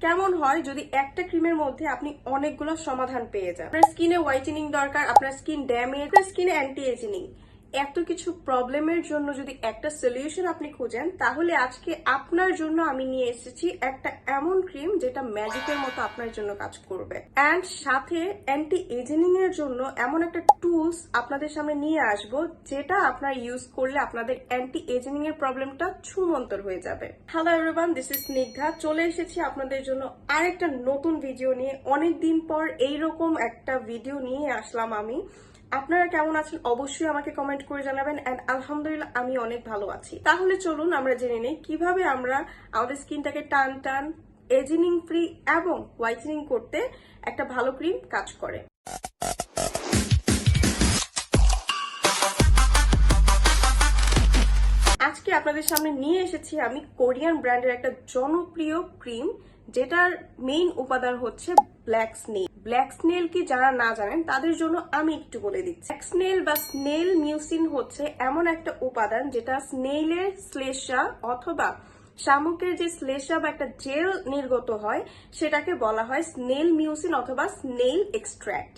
কেমন হয় যদি একটা ক্রিমের মধ্যে আপনি অনেকগুলো সমাধান পেয়ে যান? আপনার স্কিনে হোয়াইটেনিং দরকার, আপনার স্কিন ড্যামেজ আপনার স্কিনে অ্যান্টি এজিনিং এত কিছু প্রবলেমের জন্য যদি একটা সলিউশন আপনি খুঁজেন, তাহলে আজকে আপনার জন্য আমি নিয়ে এসেছি একটা এমন ক্রিম যেটা ম্যাজিকের মতো আপনার জন্য কাজ করবে। অ্যান্ড সাথে অ্যান্টি এজিনিং এর জন্য এমন একটা টুলস আপনাদের সামনে নিয়ে আসব, যেটা আপনার ইউজ করলে আপনাদের অ্যান্টি এজিনিং এর প্রবলেমটা ছুমন্তর হয়ে যাবে। Hello everyone this is Snigdha চলে এসেছি আপনাদের জন্য আরেকটা নতুন ভিডিও নিয়ে। অনেক দিন পর এইরকম একটা ভিডিও নিয়ে আসলাম আমি। আপনারা কেমন আছেন অবশ্যই আমাকে কমেন্ট করে জানাবেন অ্যান্ড আলহামদুলিল্লাহ আমি অনেক ভালো আছি। তাহলে চলুন আমরা জেনে নেই কীভাবে আমরা আমাদের স্কিনটাকে টান টান এজিনিং ফ্রি এবং হোয়াইটেনিং করতে একটা ভালো ক্রিম কাজ করে। আজকে আপনাদের সামনে নিয়ে এসেছি আমি কোরিয়ান ব্র্যান্ডের একটা জনপ্রিয় ক্রিম যেটার মেইন উপাদান হচ্ছে ব্ল্যাক স্নেল ব্ল্যাক স্নেল কি যারা না জানেন, তাদের জন্য আমি একটু বলে দিচ্ছি। ব্ল্যাক স্নেল বা স্নেল মিউসিন হচ্ছে এমন একটা উপাদান যেটা স্নেলের শ্লেষা অথবা শামুকের যে শ্লেষা বা একটা জেল নির্গত হয়, সেটাকে বলা হয় স্নেল মিউসিন অথবা স্নেল এক্সট্র্যাক্ট।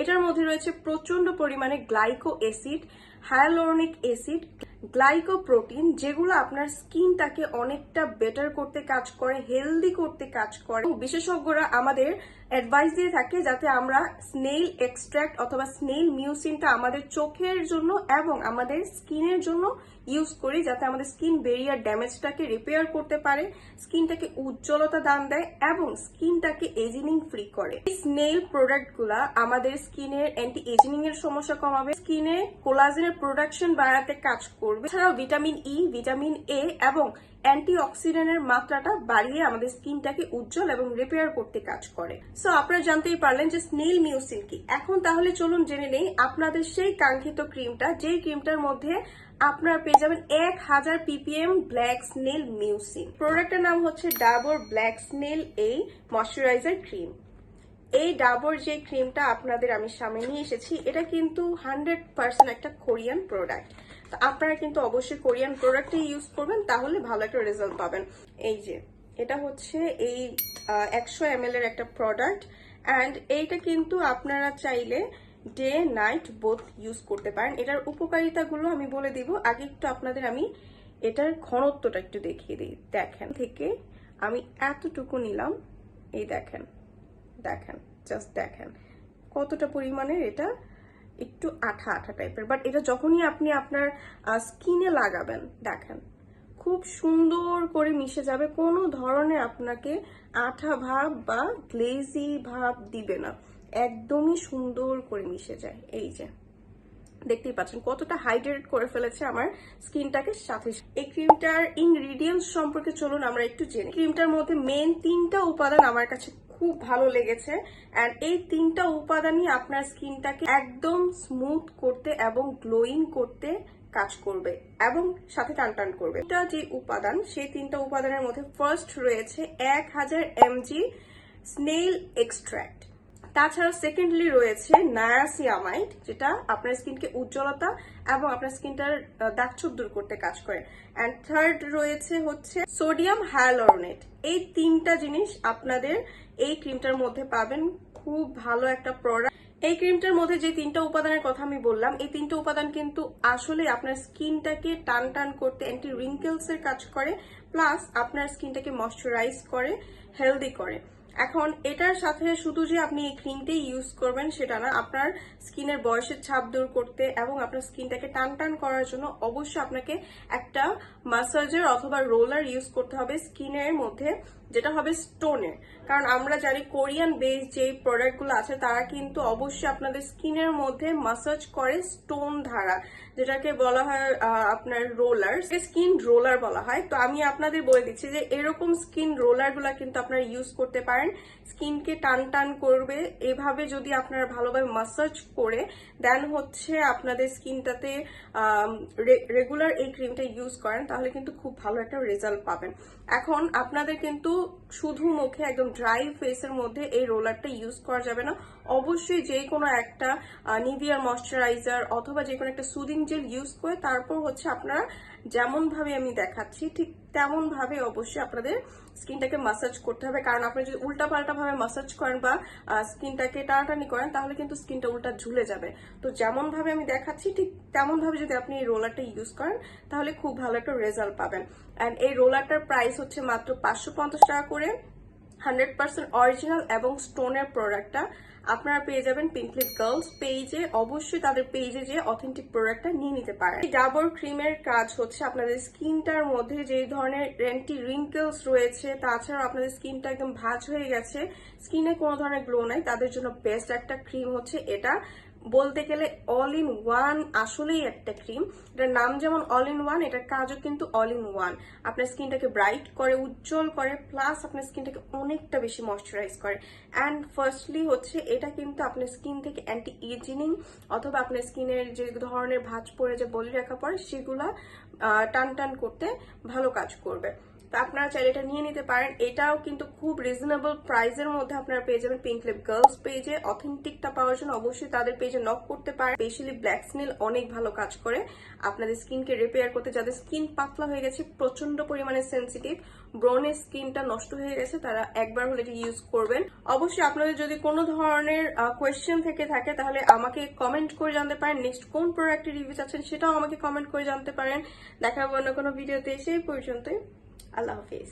এটার মধ্যে রয়েছে প্রচণ্ড পরিমাণে glyco acid hyaluronic acid glycoprotein, যেগুলো আপনার স্কিনটাকে অনেকটা বেটার করতে কাজ করে হেলদি করতে কাজ করে। বিশেষজ্ঞরা আমাদের অ্যাডভাইস দিয়ে থাকে যাতে আমরা স্নেল এক্সট্রাক্ট অথবা স্নেল মিউসিনটা আমাদের চোখের জন্য এবং আমাদের স্কিনের জন্য ইউজ করি, যাতে আমাদের স্কিন বেরিয়ার ড্যামেজটাকে রিপেয়ার করতে পারে, স্কিনটাকে উজ্জ্বলতা দান দেয় এবং স্কিনটাকে এজিনিং ফ্রি করে। এই স্নেল প্রোডাক্টগুলা আমাদের স্কিনের অ্যান্টি এজিনিং এর সমস্যা কমাবে। স্কিনে কোলাজেনের প্রোডাকশন বাড়াতে কাজ করবে। এছাড়াও ভিটামিন ই ভিটামিন এ এবং অ্যান্টি অক্সিডেন্টের মাত্রাটা বাড়িয়ে আমাদের স্কিনটাকে উজ্জ্বল এবং রিপেয়ার করতে কাজ করে। সো আপনারা জানতেই পারলেন যে স্নেল মিউসিন কি। এখন তাহলে চলুন জেনে নেই আপনাদের সেই কাঙ্ক্ষিত ক্রিমটা, যেই ক্রিমটার মধ্যে আপনারা পেয়ে যাবেন এক হাজার পিপিএম ব্ল্যাক স্নেল মিউসিন প্রোডাক্টের নাম হচ্ছে ডাবর ব্ল্যাক স্নেল এই ময়শ্চারাইজার ক্রিম এই ডাবর যে ক্রিমটা আপনাদের আমি সামনে নিয়ে এসেছি, এটা কিন্তু হান্ড্রেড পার্সেন্ট একটা কোরিয়ান প্রোডাক্ট আপনারা কিন্তু অবশ্যই কোরিয়ান প্রোডাক্টই ইউজ করবেন, তাহলে ভালো একটা রেজাল্ট পাবেন। এই যে, এটা হচ্ছে এই একশো এম এর একটা প্রোডাক্ট, অ্যান্ড এইটা কিন্তু আপনারা চাইলে ডে নাইট বোথ ইউজ করতে পারেন। এটার উপকারিতাগুলো আমি বলে দিব। আগে একটু আপনাদের আমি এটার ঘনত্বটা একটু দেখিয়ে দিই। দেখেন, থেকে আমি এতটুকু নিলাম। এই দেখেন দেখেন জাস্ট দেখেন। কতটা পরিমাণের এটা একটু আঠা আঠা টাইপের বাট এটা যখনই আপনি আপনার স্কিনে লাগাবেন, দেখেন, খুব সুন্দর করে মিশে যাবে, কোনো ধরনের আপনাকে আঠা ভাব বা গ্লেজি ভাব দিবে না। একদমই সুন্দর করে মিশে যায়, এই যে। দেখতেই পাচ্ছেন, কতটা হাইড্রেট করে ফেলেছে আমার স্কিনটাকে সাথে। এই ক্রিমটার ইনগ্রিডিয়েন্টস সম্পর্কে চলুন, আমরা একটু জেনে ক্রিমটার মধ্যে মেন তিনটা উপাদান আমার কাছে খুব ভালো লেগেছে। অ্যান্ড এই তিনটা উপাদানই আপনার স্কিনটাকে একদম স্মুথ করতে এবং গ্লোয়িং করতে কাজ করবে এবং সাথে টান টান করবে। এটা যে উপাদান, সেই তিনটা উপাদানের মধ্যে ফার্স্ট রয়েছে এক হাজার এমজি স্নেল এক্সট্র্যাক্ট তাছাড়া সেকেন্ডলি রয়েছে নায়াসিয়ামাইড যেটা আপনার স্কিনকে উজ্জ্বলতা এবং আপনার স্কিনটার দাগছোপ দূর করতে কাজ করে। অ্যান্ড থার্ড রয়েছে হচ্ছে সোডিয়াম হায়ালোরনেট এই তিনটা জিনিস আপনাদের এই ক্রিমটার মধ্যে পাবেন। খুব ভালো একটা প্রোডাক্ট এই ক্রিমটার মধ্যে যে তিনটা উপাদানের কথা আমি বললাম, এই তিনটা উপাদান কিন্তু আসলে আপনার স্কিনটাকে টান টান করতে অ্যান্টি রিঙ্কেলস এর কাজ করে প্লাস আপনার স্কিনটাকে ময়শ্চারাইজ করে হেলদি করে। এখন এটার সাথে শুধু যে আপনি এই ক্রিমটাই ইউজ করবেন, সেটা না, আপনার স্কিনের বয়সের ছাপ দূর করতে এবং আপনার স্কিনটাকে টান টান করার জন্য অবশ্যই আপনাকে একটা মাসাজার অথবা রোলার ইউজ করতে হবে স্কিনের মধ্যে, যেটা হবে স্টোনের কারণ আমরা জানি কোরিয়ান বেস যে প্রোডাক্টগুলো আছে, তারা কিন্তু অবশ্যই আপনাদের স্কিনের মধ্যে মাসাজ করে স্টোন ধারা, যেটাকে বলা হয় আপনার রোলার স্কিন রোলার বলা হয়। তো আমি আপনাদের বলে দিচ্ছি যে এরকম স্কিন রোলারগুলা কিন্তু আপনারা ইউজ করতে পারেন। স্কিনকে টান টান করবে। এভাবে যদি আপনারা ভালোভাবে মাসাজ করে দেন হচ্ছে আপনাদের স্কিনটাতে রেগুলার এই ক্রিমটা ইউজ করেন, তাহলে কিন্তু খুব ভালো একটা রেজাল্ট পাবেন। এখন আপনাদের কিন্তু শুধু মুখে, একদম ড্রাই ফেসের মধ্যে এই রোলারটা ইউজ করা যাবে না। অবশ্যই যে কোনো একটা নিভিয়ার ময়শ্চারাইজার অথবা যে কোনো একটা সুদিং জেল ইউজ করে, তারপর হচ্ছে আপনারা যেমন ভাবে আমি দেখাচ্ছি, ঠিক তেমন ভাবে অবশ্যই আপনাদের স্কিনটাকে মাসাজ করতে হবে। কারণ আপনি যদি উল্টা পাল্টা ভাবে মাসাজ করেন বা স্কিনটাকে টানাটানি করেন, তাহলে কিন্তু স্কিনটা উল্টা ঝুলে যাবে। তো যেমন ভাবে আমি দেখাচ্ছি, ঠিক তেমন ভাবে যদি আপনি এই রোলারটা ইউজ করেন, তাহলে খুব ভালো একটা রেজাল্ট পাবেন। অ্যান্ড এই রোলারটার প্রাইস হচ্ছে মাত্র পাঁচশো পঞ্চাশ টাকা করে। হান্ড্রেড পার্সেন্ট অরিজিনাল এবং স্টোনের প্রোডাক্টটা আপনারা পেয়ে যাবেন পিঙ্কলিপ গার্লস পেজে অবশ্যই তাদের পেজে যে অথেন্টিক প্রোডাক্টটা নিয়ে নিতে পারেন। ডাবর ক্রিমের কাজ হচ্ছে আপনাদের স্কিনটার মধ্যে যে ধরনের রেন্টি রিঙ্কেলস রয়েছে, তাছাড়াও আপনাদের স্কিনটা একদম ভাজ হয়ে গেছে। স্কিনে কোনো ধরনের গ্লো নাই, তাদের জন্য বেস্ট একটা ক্রিম হচ্ছে এটা। বলতে গেলে অল ইন ওয়ান আসলেই একটা ক্রিম এটার নাম যেমন অল ইন ওয়ান এটার কাজও কিন্তু অল ইন ওয়ান আপনার স্কিনটাকে ব্রাইট করে, উজ্জ্বল করে প্লাস আপনার স্কিনটাকে অনেকটা বেশি ময়শ্চারাইজ করে। অ্যান্ড ফার্স্টলি হচ্ছে এটা কিন্তু আপনার স্কিন থেকে অ্যান্টি এজিনিং অথবা আপনার স্কিনের যে ধরনের ভাঁজ পড়ে যে বলি রাখা পড়ে, সেগুলা টান টান করতে ভালো কাজ করবে। তো আপনারা চাইলে এটা নিয়ে নিতে পারেন। এটাও কিন্তু খুব রিজনেবল প্রাইসের মধ্যে আপনারা পেয়ে যাবেন পিঙ্ক লিপ গার্লস পেজে অথেন্টিকটা পাওয়ার জন্য অবশ্যই তাদের পেজে নক করতে পারেন। স্পেশালি ব্ল্যাক স্নেল অনেক ভালো কাজ করে। আপনাদের স্কিনকে রিপেয়ার করতে যাদের স্কিন পাতলা হয়ে গেছে প্রচণ্ড পরিমাণে সেন্সিটিভ ব্রনের স্কিনটা নষ্ট হয়ে গেছে, তারা একবার হলে এটা ইউজ করবেন। অবশ্যই আপনাদের যদি কোনো ধরনের কোয়েশ্চেন থেকে থাকে, তাহলে আমাকে কমেন্ট করে জানতে পারেন। নেক্সট কোন প্রোডাক্টের রিভিউ চাচ্ছেন, সেটাও আমাকে কমেন্ট করে জানতে পারেন। দেখা হবে অন্য কোনো ভিডিওতে সেই পর্যন্তই। আল্লাহ হাফিজ